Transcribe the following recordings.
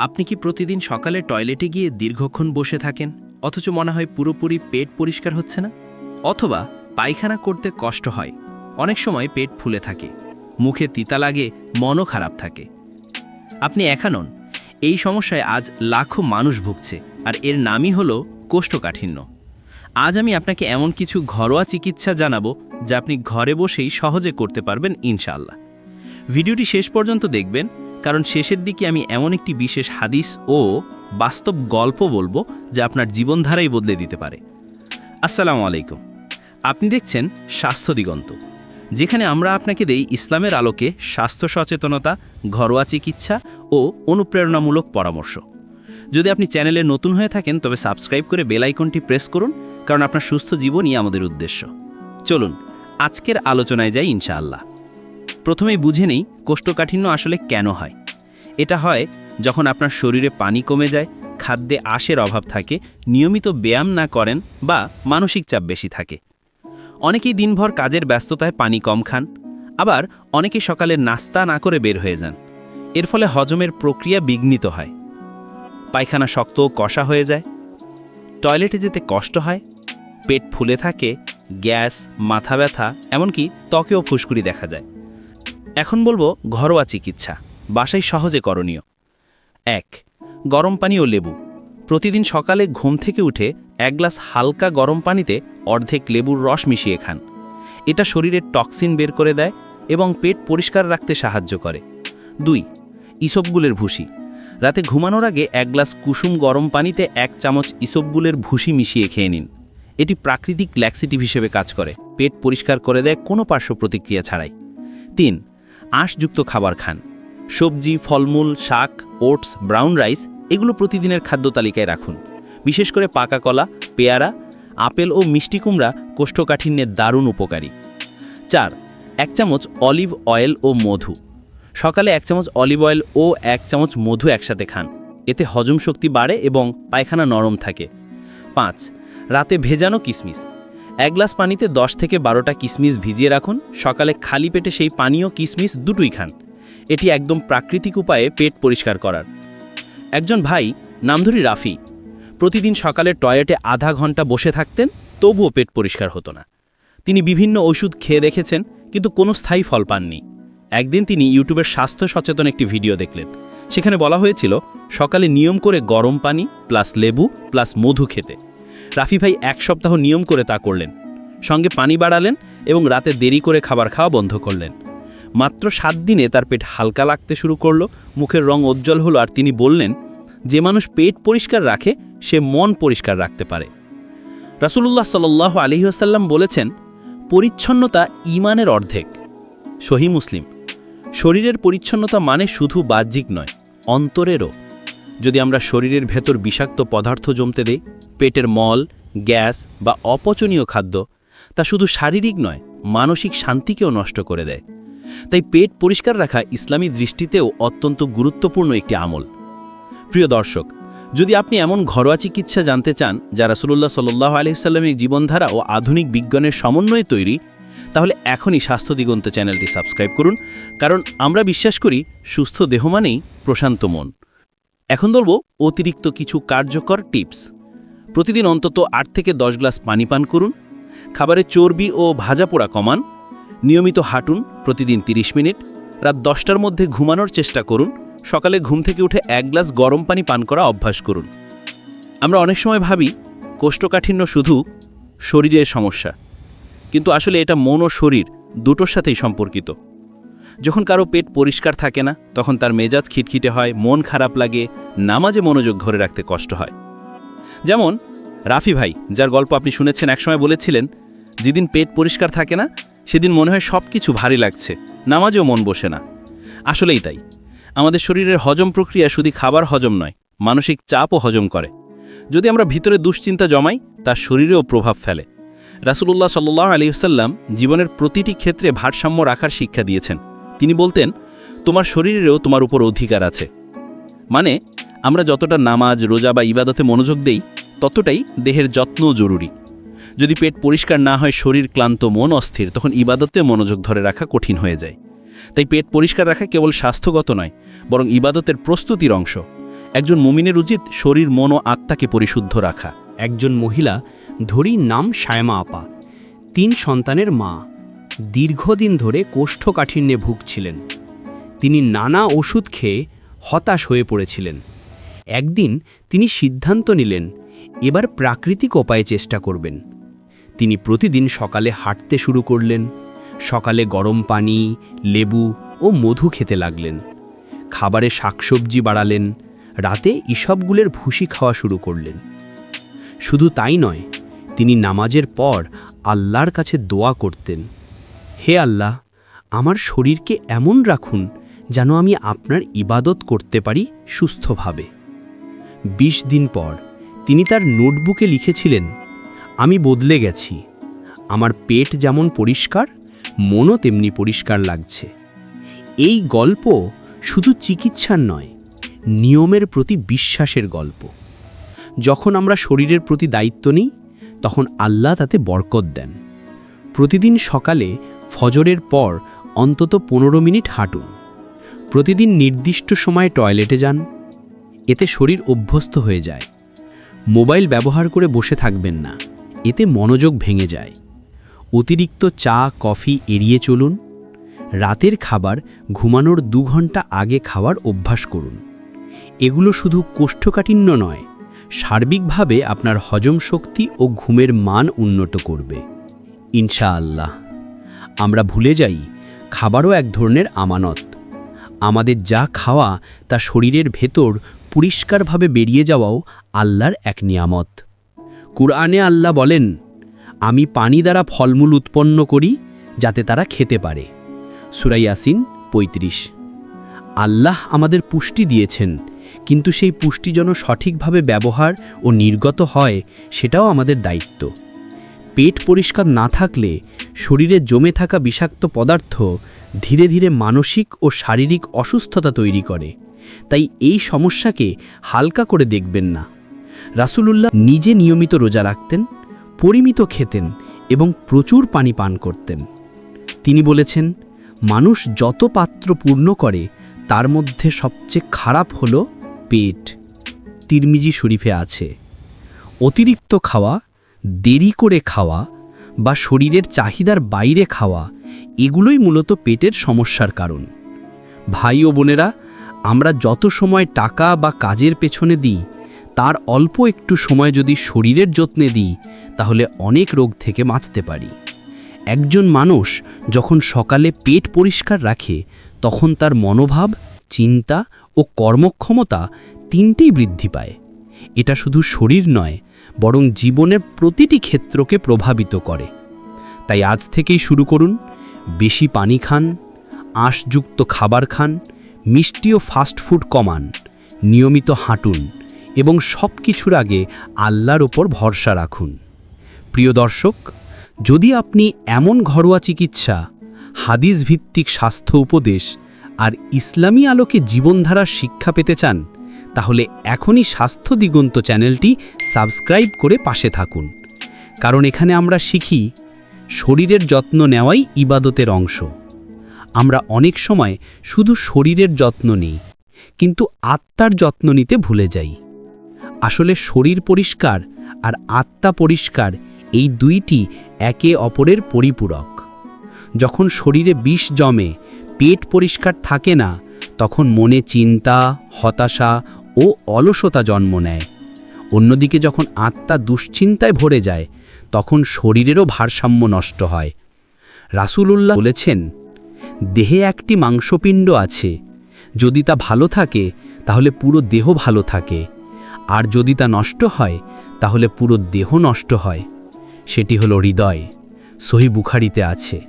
আপনি কি প্রতিদিন সকালে টয়লেটে গিয়ে দীর্ঘক্ষণ বসে থাকেন? অথচ মনে হয় পুরোপুরি পেট পরিষ্কার হচ্ছে না? অথবা পায়খানা করতে কষ্ট হয়। অনেক সময় পেট ফুলে থাকে। মুখে তিতা লাগে, মনও খারাপ থাকে। আপনি একা এই সমস্যায় আজ লাখো মানুষ ভুগছে, আর এর নামই হলো কোষ্ঠকাঠিন্য। আজ আমি আপনাকে এমন কিছু ঘরোয়া চিকিৎসা জানাব, যা আপনি ঘরে বসেই সহজে করতে পারবেন ইনশাআল্লাহ। ভিডিওটি শেষ পর্যন্ত দেখবেন। কারণ শেষের দিকে আমি এমন একটি বিশেষ হাদিস ও বাস্তব গল্প বলব যা আপনার জীবনধারাই বদলে দিতে পারে। আসসালামু আলাইকুম। আপনি দেখছেন স্বাস্থ্য দিগন্ত, যেখানে আমরা আপনাকে দেই ইসলামের আলোকে স্বাস্থ্য সচেতনতা, ঘরোয়া চিকিৎসা ও অনুপ্রেরণামূলক পরামর্শ। যদি আপনি চ্যানেলে নতুন হয়ে থাকেন, তবে সাবস্ক্রাইব করে বেল আইকনটি প্রেস করুন, কারণ আপনার সুস্থ জীবনই আমাদের উদ্দেশ্য। চলুন, আজকের আলোচনায় যাই ইনশাআল্লাহ। প্রথমেই বুঝে নেই কোষ্ঠকাঠিন্য আসলে কেন হয়। এটা হয় যখন আপনার শরীরে পানি কমে যায়, খাদ্যে আশের অভাব থাকে, নিয়মিত ব্যায়াম না করেন বা মানসিক চাপ বেশি থাকে। অনেকেই দিনভর কাজের ব্যস্ততায় পানি কম খান, আবার অনেকে সকালে নাস্তা না করে বের হয়ে যান। এর ফলে হজমের প্রক্রিয়া বিঘ্নিত হয়। পায়খানা শক্ত কষা হয়ে যায়। টয়লেটে যেতে কষ্ট হয়, পেট ফুলে থাকে, গ্যাস, মাথা ব্যথা, এমনকি ত্বকেও ফুসকুড়ি দেখা যায়। এখন বলব ঘরোয়া চিকিৎসা, বাসায় সহজে করণীয়। এক, গরম পানি ও লেবু। প্রতিদিন সকালে ঘুম থেকে উঠে এক গ্লাস হালকা গরম পানিতে অর্ধেক লেবুর রস মিশিয়ে খান। এটা শরীরের টক্সিন বের করে দেয় এবং পেট পরিষ্কার রাখতে সাহায্য করে। দুই ইসবগুলের ভুসি। রাতে ঘুমানোর আগে এক গ্লাস কুসুম গরম পানিতে এক চামচ ইসবগুলের ভুসি মিশিয়ে খেয়ে নিন। এটি প্রাকৃতিক ল্যাক্সিটিভ হিসেবে কাজ করে। পেট পরিষ্কার করে দেয় কোনো পার্শ্ব প্রতিক্রিয়া ছাড়াই। তিন আঁশযুক্ত খাবার খান। সবজি, ফলমূল, শাক, ওটস, ব্রাউন রাইস এগুলো প্রতিদিনের খাদ্য তালিকায় রাখুন। বিশেষ করে পাকা কলা, পেয়ারা, আপেল ও মিষ্টি কুমড়া কোষ্ঠকাঠিন্যের দারুণ উপকারী। চার, এক চামচ অলিভ অয়েল ও মধু। সকালে এক চামচ অলিভ অয়েল ও এক চামচ মধু একসাথে খান। এতে হজম শক্তি বাড়ে এবং পায়খানা নরম থাকে। পাঁচ, রাতে ভেজানো কিসমিস। এক গ্লাস পানিতে দশ থেকে বারোটা কিসমিস ভিজিয়ে রাখুন। সকালে খালি পেটে সেই পানীয় কিসমিস দুটোই খান। এটি একদম প্রাকৃতিক উপায়ে পেট পরিষ্কার করার। একজন ভাই নামধরি রাফি, প্রতিদিন সকালে টয়লেটে আধা ঘণ্টা বসে থাকতেন, তবুও পেট পরিষ্কার হতো না। তিনি বিভিন্ন ওষুধ খেয়ে দেখেছেন, কিন্তু কোনো স্থায়ী ফল পাননি। একদিন তিনি ইউটিউবের স্বাস্থ্য সচেতন একটি ভিডিও দেখলেন। সেখানে বলা হয়েছিল, সকালে নিয়ম করে গরম পানি, প্লাস লেবু, প্লাস মধু খেতে। রাফি ভাই এক সপ্তাহ নিয়ম করে তা করলেন। সঙ্গে পানি বাড়ালেন এবং রাতে দেরি করে খাবার খাওয়া বন্ধ করলেন। মাত্র সাত দিনে তার পেট হালকা লাগতে শুরু করল, মুখের রং উজ্জ্বল হলো আর তিনি বললেন, যে মানুষ পেট পরিষ্কার রাখে, সে মন পরিষ্কার রাখতে পারে। রাসুলুল্লাহ সাল্লাহ আলহিহাসাল্লাম বলেছেন, পরিচ্ছন্নতা ইমানের অর্ধেক। সহি মুসলিম, শরীরের পরিচ্ছন্নতা মানে শুধু বাহ্যিক নয়, অন্তরেরও। যদি আমরা শরীরের ভেতর বিষাক্ত পদার্থ জমতে দেই, পেটের মল, গ্যাস বা অপচনীয় খাদ্য, তা শুধু শারীরিক নয়, মানসিক শান্তিকেও নষ্ট করে দেয়। তাই পেট পরিষ্কার রাখা ইসলামী দৃষ্টিতেও অত্যন্ত গুরুত্বপূর্ণ একটি আমল। প্রিয় দর্শক, যদি আপনি এমন ঘরোয়া চিকিৎসা জানতে চান, যা রাসুল্লাহ সাল্লাহ আলহিসাল্লামের জীবনধারা ও আধুনিক বিজ্ঞানের সমন্বয়ে তৈরি, তাহলে এখনই স্বাস্থ্য দিগন্ত চ্যানেলটি সাবস্ক্রাইব করুন, কারণ আমরা বিশ্বাস করি, সুস্থ দেহ মানেই প্রশান্ত মন। এখন বলব অতিরিক্ত কিছু কার্যকর টিপস। প্রতিদিন অন্তত আট থেকে দশ গ্লাস পানি পান করুন, খাবারে চর্বি ও ভাজা পোড়া কমান, নিয়মিত হাঁটুন প্রতিদিন 30 মিনিট, রাত দশটার মধ্যে ঘুমানোর চেষ্টা করুন, সকালে ঘুম থেকে উঠে এক গ্লাস গরম পানি পান করা অভ্যাস করুন। আমরা অনেক সময় ভাবি, কোষ্ঠকাঠিন্য শুধু শরীরের সমস্যা, কিন্তু আসলে এটা মন ও শরীর দুটোর সাথেই সম্পর্কিত। যখন কারও পেট পরিষ্কার থাকে না, তখন তার মেজাজ খিটখিটে হয়, মন খারাপ লাগে, নামাজে মনোযোগ ধরে রাখতে কষ্ট হয়। যেমন, রাফি ভাই, যার গল্প আপনি শুনেছেন, একসময় বলেছিলেন, যেদিন পেট পরিষ্কার থাকে না, সেদিন মনে হয় সব কিছু ভারী লাগছে, নামাজেও মন বসে না। আসলেই তাই। আমাদের শরীরের হজম প্রক্রিয়া শুধু খাবার হজম নয়, মানসিক চাপও হজম করে। যদি আমরা ভিতরে দুশ্চিন্তা জমাই, তার শরীরেও প্রভাব ফেলে। রাসুলুল্লাহ সাল্লাহ আলিয়াল্লাম জীবনের প্রতিটি ক্ষেত্রে ভারসাম্য রাখার শিক্ষা দিয়েছেন। তিনি বলতেন, তোমার শরীরেরও তোমার উপর অধিকার আছে। মানে আমরা যতটা নামাজ, রোজা বা ইবাদতে মনোযোগ দেই, ততটাই দেহের যত্নও জরুরি। যদি পেট পরিষ্কার না হয়, শরীর ক্লান্ত, মন অস্থির, তখন ইবাদতে মনোযোগ ধরে রাখা কঠিন হয়ে যায়। তাই পেট পরিষ্কার রাখা কেবল স্বাস্থ্যগত নয়, বরং ইবাদতের প্রস্তুতির অংশ। একজন মুমিনের উচিত শরীর, মন ও আত্মাকে পরিশুদ্ধ রাখা। একজন মহিলা ধরি নাম সায়মা আপা। তিন সন্তানের মা। দীর্ঘদিন ধরে কোষ্ঠকাঠিন্যে ভুগছিলেন। তিনি নানা ওষুধ খেয়ে হতাশ হয়ে পড়েছিলেন। একদিন তিনি সিদ্ধান্ত নিলেন, এবার প্রাকৃতিক উপায়ে চেষ্টা করবেন। তিনি প্রতিদিন সকালে হাঁটতে শুরু করলেন, সকালে গরম পানি, লেবু ও মধু খেতে লাগলেন। খাবারে শাকসবজি বাড়ালেন, রাতে ইসবগুলের ভুসি খাওয়া শুরু করলেন। শুধু তাই নয়, তিনি নামাজের পর আল্লাহর কাছে দোয়া করতেন। হে আল্লাহ, আমার শরীরকে এমন রাখুন যেন আমি আপনার ইবাদত করতে পারি সুস্থভাবে। বিশ দিন পর তিনি তার নোটবুকে লিখেছিলেন, আমি বদলে গেছি। আমার পেট যেমন পরিষ্কার, মনও তেমনি পরিষ্কার লাগছে। এই গল্প শুধু চিকিৎসার নয়, নিয়মের প্রতি বিশ্বাসের গল্প। যখন আমরা শরীরের প্রতি দায়িত্ব নিই, তখন আল্লাহ তাতে বরকত দেন। প্রতিদিন সকালে ফজরের পর অন্তত পনেরো মিনিট হাঁটুন। প্রতিদিন নির্দিষ্ট সময়ে টয়লেটে যান। এতে শরীর অভ্যস্ত হয়ে যায়। মোবাইল ব্যবহার করে বসে থাকবেন না। এতে মনোযোগ ভেঙে যায়। অতিরিক্ত চা, কফি এড়িয়ে চলুন। রাতের খাবার ঘুমানোর দু ঘণ্টা আগে খাওয়ার অভ্যাস করুন। এগুলো শুধু কোষ্ঠকাঠিন্য নয়, সার্বিকভাবে আপনার হজম শক্তি ও ঘুমের মান উন্নত করবে। ইনশাআল্লাহ। আমরা ভুলে যাই, খাবারও এক ধরনের আমানত। আমাদের যা খাওয়া, তা শরীরের ভেতর পরিষ্কারভাবে বেরিয়ে যাওয়াও আল্লাহর এক নিয়ামত। কুরআনে আল্লাহ বলেন, আমি পানি দ্বারা ফলমূল উৎপন্ন করি, যাতে তারা খেতে পারে। সুরাইয়াসিন পঁয়ত্রিশ। আল্লাহ আমাদের পুষ্টি দিয়েছেন, কিন্তু সেই পুষ্টি যেন সঠিকভাবে ব্যবহার ও নির্গত হয়, সেটাও আমাদের দায়িত্ব। পেট পরিষ্কার না থাকলে শরীরে জমে থাকা বিষাক্ত পদার্থ ধীরে ধীরে মানসিক ও শারীরিক অসুস্থতা তৈরি করে। তাই এই সমস্যাকে হালকা করে দেখবেন না। রাসূলুল্লাহ নিজে নিয়মিত রোজা রাখতেন, পরিমিত খেতেন এবং প্রচুর পানি পান করতেন। তিনি বলেছেন, মানুষ যত পাত্র পূর্ণ করে, তার মধ্যে সবচেয়ে খারাপ হল পেট। তিরমিজি শরীফে আছে, অতিরিক্ত খাওয়া, দেরি করে খাওয়া বা শরীরের চাহিদার বাইরে খাওয়া, এগুলোই মূলত পেটের সমস্যার কারণ। ভাই ও বোনেরা, আমরা যত সময় টাকা বা কাজের পেছনে দিই, তার অল্প একটু সময় যদি শরীরের যত্নে দিই, তাহলে অনেক রোগ থেকে বাঁচতে পারি। একজন মানুষ যখন সকালে পেট পরিষ্কার রাখে, তখন তার মনোভাব, চিন্তা ও কর্মক্ষমতা তিনটেই বৃদ্ধি পায়। এটা শুধু শরীর নয় বরং জীবনের প্রতিটি ক্ষেত্রকে প্রভাবিত করে। তাই আজ থেকেই শুরু করুন, বেশি পানি খান, আঁশযুক্ত খাবার খান, মিষ্টি ও ফাস্টফুড কমান, নিয়মিত হাঁটুন এবং সব কিছুর আগে আল্লাহর ওপর ভরসা রাখুন। প্রিয় দর্শক, যদি আপনি এমন ঘরোয়া চিকিৎসা, হাদিস ভিত্তিক স্বাস্থ্য উপদেশ আর ইসলামী আলোকে জীবনধারার শিক্ষা পেতে চান তাহলে এখনই স্বাস্থ্য দিগন্ত চ্যানেলটি সাবস্ক্রাইব করে পাশে থাকুন। কারণ এখানে আমরা শিখি, শরীরের যত্ন নেওয়াই ইবাদতের অংশ। আমরা অনেক সময় শুধু শরীরের যত্ন নিই, কিন্তু আত্মার যত্ন নিতে ভুলে যাই। আসলে শরীর পরিষ্কার আর আত্মা পরিষ্কার এই দুইটি একে অপরের পরিপূরক। যখন শরীরে বিষ জমে, পেট পরিষ্কার থাকে না, তখন মনে চিন্তা, হতাশা ও অলসতা জন্ম নেয়। অন্যদিকে যখন আত্মা দুশ্চিন্তায় ভরে যায়, তখন শরীরেরও ভারসাম্য নষ্ট হয়। রাসূলুল্লাহ বলেছেন, দেহে একটি মাংসপিণ্ড আছে। যদি তা ভালো থাকে, তাহলে পুরো দেহ ভালো থাকে। আর যদি তা নষ্ট হয়, তাহলে পুরো দেহ নষ্ট হয়। সেটি হলো হৃদয়। সহি বুখারিতে আছে।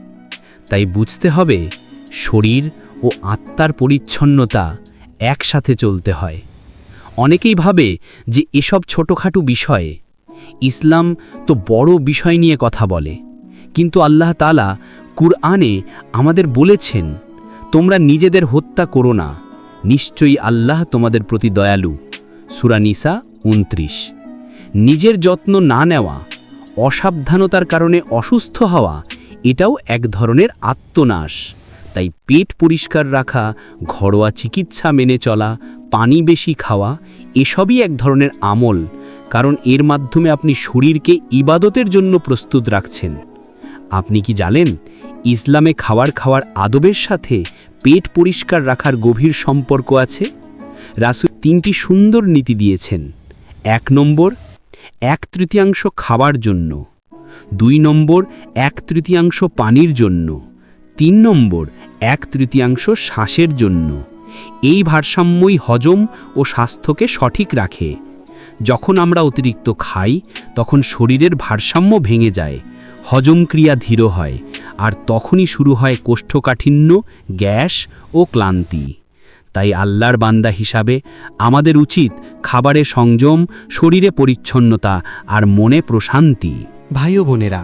তাই বুঝতে হবে, শরীর ও আত্মার পরিচ্ছন্নতা একসাথে চলতে হয়। অনেকেই ভাবে যে এসব ছোটোখাটো বিষয়ে। ইসলাম তো বড় বিষয় নিয়ে কথা বলে। কিন্তু আল্লাহ তালা কুরআনে আমাদের বলেছেন, তোমরা নিজেদের হত্যা করো না। নিশ্চয়ই আল্লাহ তোমাদের প্রতি দয়ালু। সুরানিসা উনত্রিশ। নিজের যত্ন না নেওয়া, অসাবধানতার কারণে অসুস্থ হওয়া, এটাও এক ধরনের আত্মনাশ। তাই পেট পরিষ্কার রাখা, ঘরোয়া চিকিৎসা মেনে চলা পানি বেশি খাওয়া এসবই এক ধরনের আমল, কারণ এর মাধ্যমে আপনি শরীরকে ইবাদতের জন্য প্রস্তুত রাখছেন। আপনি কি জানেন, ইসলামে খাবার খাওয়ার আদবের সাথে পেট পরিষ্কার রাখার গভীর সম্পর্ক আছে? রাসুল তিনটি সুন্দর নীতি দিয়েছেন। এক নম্বর, এক তৃতীয়াংশ খাবার জন্য। দুই নম্বর, এক তৃতীয়াংশ পানির জন্য। তিন নম্বর, এক তৃতীয়াংশ শ্বাসের জন্য। এই ভারসাম্যই হজম ও স্বাস্থ্যকে সঠিক রাখে। যখন আমরা অতিরিক্ত খাই, তখন শরীরের ভারসাম্য ভেঙে যায়, হজম ক্রিয়া ধীর হয়, আর তখনই শুরু হয় কোষ্ঠকাঠিন্য, গ্যাস ও ক্লান্তি। তাই আল্লাহর বান্দা হিসাবে আমাদের উচিত খাবারে সংযম, শরীরে পরিচ্ছন্নতা আর মনে প্রশান্তি। ভাই বোনেরা,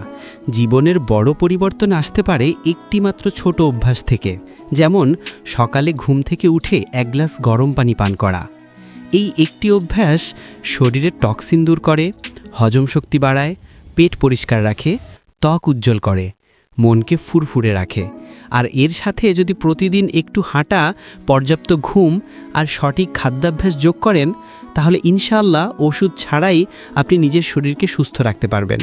জীবনের বড় পরিবর্তন আসতে পারে একটিমাত্র ছোট অভ্যাস থেকে। যেমন সকালে ঘুম থেকে উঠে এক গ্লাস গরম পানি পান করা। এই একটি অভ্যাস শরীরের টক্সিন দূর করে, হজম শক্তি বাড়ায়, পেট পরিষ্কার রাখে, ত্বক উজ্জ্বল করে, মনকে ফুরফুরে রাখে। আর এর সাথে যদি প্রতিদিন একটু হাঁটা, পর্যাপ্ত ঘুম আর সঠিক খাদ্যাভ্যাস যোগ করেন, তাহলে ইনশাল্লাহ ওষুধ ছাড়াই আপনি নিজের শরীরকে সুস্থ রাখতে পারবেন।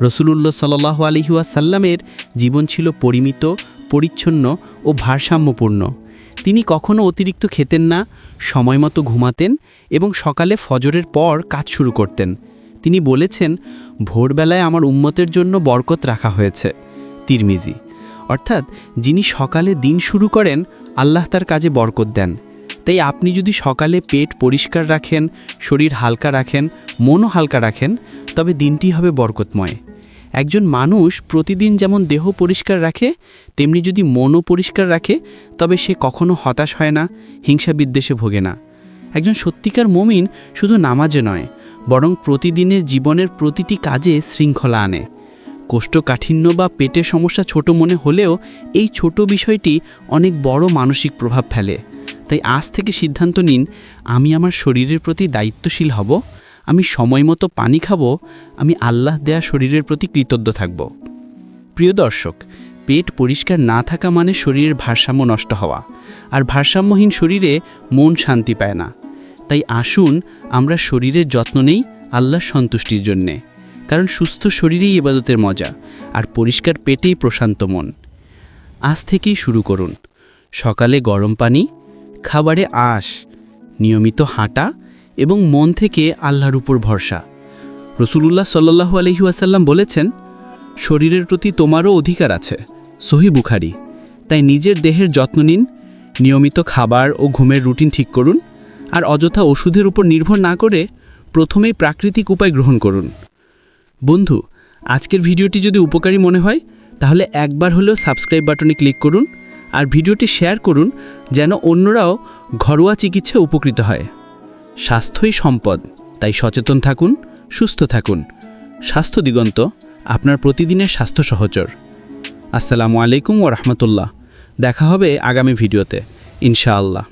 রসুলুল্লাহ সাল্লাহ আলহিউসাল্লামের জীবন ছিল পরিমিত পরিচ্ছন্ন ও ভারসাম্যপূর্ণ। তিনি কখনো অতিরিক্ত খেতেন না, সময়মতো ঘুমাতেন এবং সকালে ফজরের পর কাজ শুরু করতেন। তিনি বলেছেন, ভোরবেলায় আমার উম্মতের জন্য বরকত রাখা হয়েছে। তিরমিজি। অর্থাৎ যিনি সকালে দিন শুরু করেন, আল্লাহ তার কাজে বরকত দেন। তাই আপনি যদি সকালে পেট পরিষ্কার রাখেন, শরীর হালকা রাখেন, মনও হালকা রাখেন, তবে দিনটি হবে বরকতময়। একজন মানুষ প্রতিদিন যেমন দেহ পরিষ্কার রাখে, তেমনি যদি মনও পরিষ্কার রাখে, তবে সে কখনো হতাশ হয় না, হিংসা বিদ্বেষে ভোগে না। একজন সত্যিকার মমিন শুধু নামাজে নয়, বরং প্রতিদিনের জীবনের প্রতিটি কাজে শৃঙ্খলা আনে। কোষ্ঠকাঠিন্য বা পেটের সমস্যা ছোট মনে হলেও এই ছোট বিষয়টি অনেক বড় মানসিক প্রভাব ফেলে। তাই আজ থেকে সিদ্ধান্ত নিন, আমি আমার শরীরের প্রতি দায়িত্বশীল হব। আমি সময় মতো পানি খাব, আমি আল্লাহ দেয়া শরীরের প্রতি কৃতজ্ঞ থাকব। প্রিয় দর্শক, পেট পরিষ্কার না থাকা মানে শরীরের ভারসাম্য নষ্ট হওয়া, আর ভারসাম্যহীন শরীরে মন শান্তি পায় না। তাই আসুন, আমরা শরীরের যত্ন নেই আল্লাহর সন্তুষ্টির জন্যে, কারণ সুস্থ শরীরেই ইবাদতের মজা, আর পরিষ্কার পেটেই প্রশান্ত মন। আজ থেকেই শুরু করুন। সকালে গরম পানি, খাবারে আঁশ, নিয়মিত হাঁটা এবং মন থেকে আল্লাহর উপর ভরসা। রসুলুল্লাহ সাল্লাহু আলহি আসাল্লাম বলেছেন, শরীরের প্রতি তোমারও অধিকার আছে, সহি বুখারি। তাই নিজের দেহের যত্ন নিন, নিয়মিত খাবার ও ঘুমের রুটিন ঠিক করুন, আর অযথা ওষুধের উপর নির্ভর না করে প্রথমেই প্রাকৃতিক উপায় গ্রহণ করুন। বন্ধু, আজকের ভিডিওটি যদি উপকারী মনে হয়, তাহলে একবার হলেও সাবস্ক্রাইব বাটনে ক্লিক করুন, আর ভিডিওটি শেয়ার করুন, যেন অন্যরাও ঘরোয়া চিকিৎসা উপকৃত হয়। স্বাস্থ্যই সম্পদ। তাই সচেতন থাকুন, সুস্থ থাকুন। স্বাস্থ্য দিগন্ত, আপনার প্রতিদিনের স্বাস্থ্য সহচর। আসসালামু আলাইকুম ও রহমতুল্লাহ। দেখা হবে আগামী ভিডিওতে। ইনশাআল্লাহ।